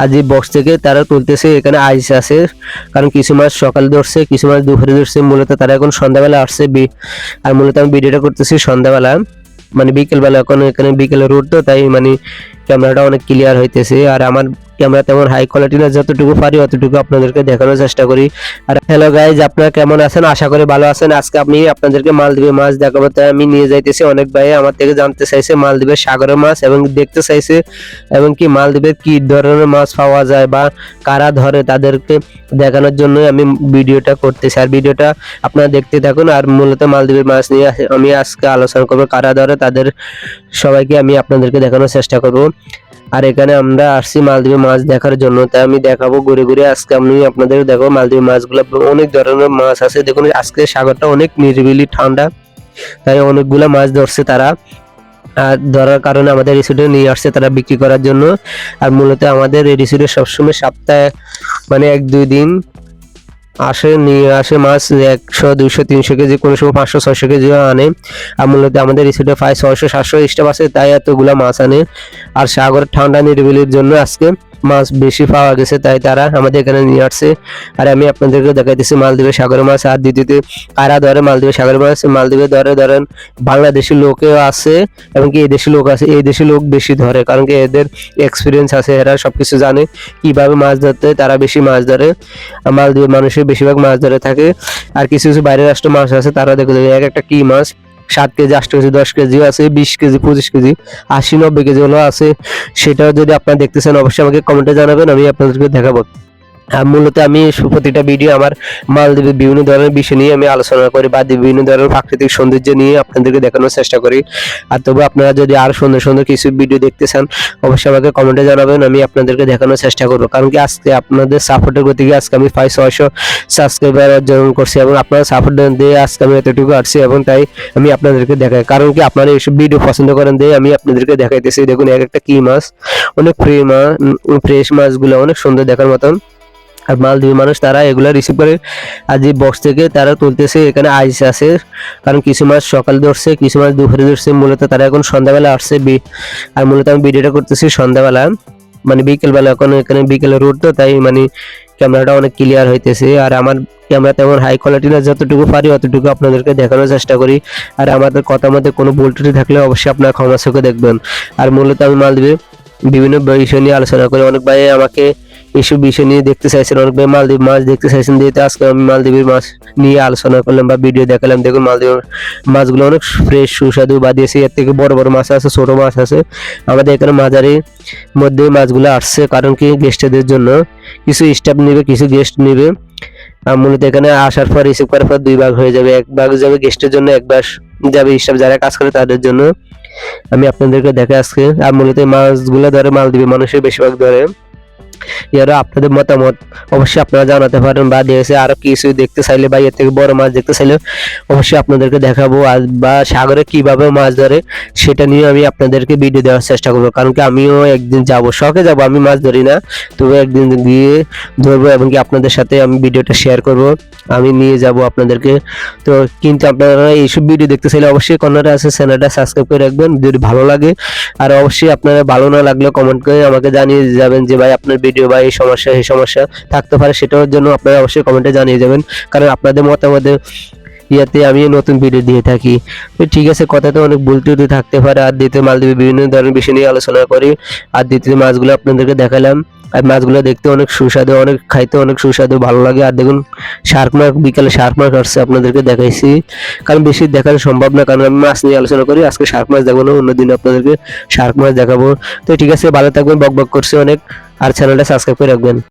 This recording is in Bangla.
আর যে বক্স থেকে তারা তুলতেছে, এখানে আইস আছে। কারণ কিছু মাস সকালে ধরছে, কিছু মাস দুপুরে ধরছে। মূলত তারা এখন সন্ধ্যাবেলা আসছে আর মূলত আমি ভিডিওটা করতেছি সন্ধ্যাবেলা। মানে বিকেলবেলা, এখন এখানে বিকেলে রোড তো, তাই মানে ক্যামেরাটা অনেক ক্লিয়ার হইতেছে। আর আমার ক্যামেরা তেমন হাই কোয়ালিটি না, যতটুকু পারি অতটুকু আপনাদেরকে দেখানোর চেষ্টা করি। আর হ্যালো গাইজ আপনারা কেমন আছেন? আশা করি ভালো আছেন। আজকে আমি আপনাদেরকে মালদ্বীপের মাছ দেখাবো। তাই আমি নিয়ে যাইতেছি। অনেক ভাই আমার থেকে জানতে চাইছে মালদ্বীপের সাগরের মাছ এবং দেখতে চাইছে এবং কি মালদ্বীপের কি ধরনের মাছ পাওয়া যায় বা কারা ধরে তাদেরকে দেখানোর জন্য আমি ভিডিওটা করতেছি। আর ভিডিওটা আপনারা দেখতে থাকুন। আর মূলত মালদ্বীপের মাছ নিয়ে আমি আজকে আলোচনা করব। কারা ধরে তাদের সবাইকে আমি আপনাদেরকে দেখানোর চেষ্টা করব। আর এখানে আমরা আসছি মালদ্বীপে মাছ দেখার জন্য। তাই আমি দেখাবো ঘুরে ঘুরে। আজকে আমি আপনাদের দেখো মালদ্বীপে মাছগুলো। অনেক ধরনের মাছ আছে। দেখুন, আজকে সাগরটা অনেক নিরিবিলি, ঠান্ডা। তাই অনেকগুলো মাছ ধরছে তারা। আর ধরার কারণে আমাদের রিসোর্টে নিয়ে আসছে তারা বিক্রি করার জন্য। আর মূলত আমাদের এই রিসোর্টে সবসময় সপ্তাহে মানে এক দুই দিন আসে, নিয়ে আসে মাছ, একশো দুশো তিনশো কেজি, কোনো সময় পাঁচশো, ছয়শো কেজিও আনে। আর মূলত আমাদের রিসোর্টে প্রায় ছয়শো, সাতশো স্টাফ আছে, তাই এতগুলো মাছ আনে। আর সাগরের ঠান্ডা নিরিবিলির জন্য আজকে মাছ বেশি পাওয়া গেছে, তাই তারা আমাদের এখানে নিয়ে আসছে। আর আমি আপনাদেরকে দেখাইতেছি মালদ্বীপের সাগর মাছ। আর দ্বিতীয়তে, কারা ধরে মালদ্বীপের সাগরের মাছ? মালদ্বীপে ধরে, ধরেন, বাংলাদেশি লোকেও আছে এবং কি এই দেশি লোক আছে। এই দেশি লোক বেশি ধরে, কারণ কি এদের এক্সপিরিয়েন্স আছে, এরা সবকিছু জানে। কীভাবে মাছ ধরতে তারা বেশি মাছ ধরে। মালদ্বীপের মানুষের বেশিরভাগ মাছ ধরে থাকে। আর কিছু কিছু বাইরের রাষ্ট্র মাছ আছে, তারা দেখে এক একটা কি মাছ? সাত কেজি, আট কেজি, দশ কেজি আছে, বিশ কেজি, পঁচিশ কেজি, আশি, নব্বই কেজি হলো আছে। সেটাও যদি আপনারা দেখতেছেন, অবশ্যই আমাকে কমেন্টে জানাবেন, আমি আপনাদেরকে দেখাবো। মূলত আমি প্রতিটা ভিডিও আমার মালদ্বীপের বিভিন্ন ধরনের বিষয় নিয়ে আমি আলোচনা করি বা বিভিন্ন ধরনের প্রাকৃতিক সৌন্দর্য নিয়ে আপনাদেরকে দেখানোর চেষ্টা করি। আর তবে আপনারা যদি আর সুন্দর সুন্দর কিছু ভিডিও দেখতে চান, অবশ্যই আমাকে কমেন্টে জানাবেন, আমি আপনাদেরকে দেখানোর চেষ্টা করব। কারণ কি আজকে আপনাদের সাপোর্টের গতিকে আজকে আমি প্রায় ছয়শো সাবস্ক্রাইবার অর্জন করছি এবং আপনারা সাপোর্ট দিয়ে আজকে আমি এতটুকু আসছি এবং তাই আমি আপনাদেরকে দেখাই। কারণ কি আপনারা এইসব ভিডিও পছন্দ করেন দিয়ে আমি আপনাদেরকে দেখাইতেছি। দেখুন, এক একটা কি মাছ? অনেক ফ্রি মাছ ফ্রেশ মাছগুলো অনেক সুন্দর দেখার মতন। আর মালদ্বীপের মানুষ তারা এগুলো রিসিভ করে। আর যে বক্স থেকে তারা তুলতেছে, এখানে আইস আছে। কারণ কিছু মাছ সকালে ধরছে, কিছু মাছ দুপুরে ধরছে, মূলত তারা এখন সন্ধ্যাবেলা আসছে আর মূলত আমি ভিডিওটা করতেছি সন্ধ্যাবেলা। মানে বিকেলবেলা, এখন এখানে বিকেলে রোড তো, তাই মানে ক্যামেরাটা অনেক ক্লিয়ার হইতেছে। আর আমার ক্যামেরা তেমন হাই কোয়ালিটি না, যতটুকু পারি অতটুকু আপনাদেরকে দেখানোর চেষ্টা করি। আর আমাদের কথা মধ্যে কোনো ত্রুটি থাকলে অবশ্যই আপনারা ক্ষমা চোখে দেখবেন। আর মূলত আমি মালদ্বীপে বিভিন্ন বিষয় নিয়ে আলোচনা করি। অনেক ভাই আমাকে এইসব বিষয় নিয়ে দেখতে চাইছেন অনেক ভাই, মালদ্বীপ মাছ দেখতে চাইছেন যেহেতু আজকে আমি মালদ্বীপের মাছ নিয়ে আলোচনা করলাম বা ভিডিও দেখালাম। দেখুন, মালদ্বীপের মাছগুলো অনেক ফ্রেশ সুস্বাদু বা দেশি এর থেকে বড় বড় মাছ আছে, ছোট মাছ আছে। আমাদের এখানে মাঝারি মধ্যে মাছগুলো আসছে, কারণ কি গেস্টদের জন্য কিছু স্টাফ নেবে, কিছু গেস্ট নেবে। মূলত এখানে আসার পর রিসিভ করার পর দুই ভাগ হয়ে যাবে। এক ভাগ যাবে গেস্টের জন্য, এক ভাগ যাবে স্টাফ যারা কাজ করে তাদের জন্য। আমি আপনাদেরকে দেখে আজকে। আর মূলত মাছগুলো ধরে মালদ্বীপের মানুষের বেশিরভাগ ধরে। এরা আপনাদের মতামত অবশ্যই আপনারা জানাতে পারেন বা দেখে আরও কিছু দেখতে চাইলে বা এর থেকে বড় মাছ দেখতে চাইলে অবশ্যই আপনাদেরকে দেখাবো আর বা সাগরে কীভাবে মাছ ধরে সেটা নিয়ে আমি আপনাদেরকে ভিডিও দেওয়ার চেষ্টা করব। কারণ কি আমিও একদিন যাব, শখে যাব, আমি মাছ ধরি না। তবে একদিন গিয়ে ধরবো এবং কি আপনাদের সাথে আমি ভিডিওটা শেয়ার করব। আমি নিয়ে যাব আপনাদেরকে। তো কিন্তু আপনারা এইসব ভিডিও দেখতে চাইলে অবশ্যই কর্নারে আছে, চ্যানেলটা সাবস্ক্রাইব করে রাখবেন। যদি ভালো লাগে, আর অবশ্যই আপনারা ভালো না লাগলে কমেন্ট করে আমাকে জানিয়ে যাবেন যে, ভাই, আপনার ভিডিও বা এই সমস্যা এই সমস্যা থাকতে পারে, সেটার জন্য আপনারা অবশ্যই কমেন্টে জানিয়ে যাবেন। কারণ আপনাদের মতামতে ইয়াতে আমি নতুন ভিডিও দিয়ে থাকি। ঠিক আছে, কথাতে অনেক ভুল ত্রুটি থাকতে পারে। আর দ্বিতীয় মালদ্বীপে বিভিন্ন ধরনের বিষয় নিয়ে আলোচনা করি। আর দ্বিতীয় মাছগুলো আপনাদেরকে দেখালাম। আর মাছগুলো দেখতে অনেক সুস্বাদু, অনেক খাইতে অনেক সুস্বাদু, ভালো লাগে। আর দেখুন শার্ক মার্ক বিকালে শার্ক মার্ক আসছে, আপনাদেরকে দেখাইছি। কারণ বেশি দেখানো সম্ভব না, কারণ আমি মাছ নিয়ে আলোচনা করি। আজকে শার্ক মাছ দেখাবো না, অন্যদিন আপনাদেরকে শার্ক মাছ দেখাবো। তো ঠিক আছে, ভালো থাকবেন, বক বক করছে অনেক। আর চ্যানেলটা সাবস্ক্রাইব করে রাখবেন।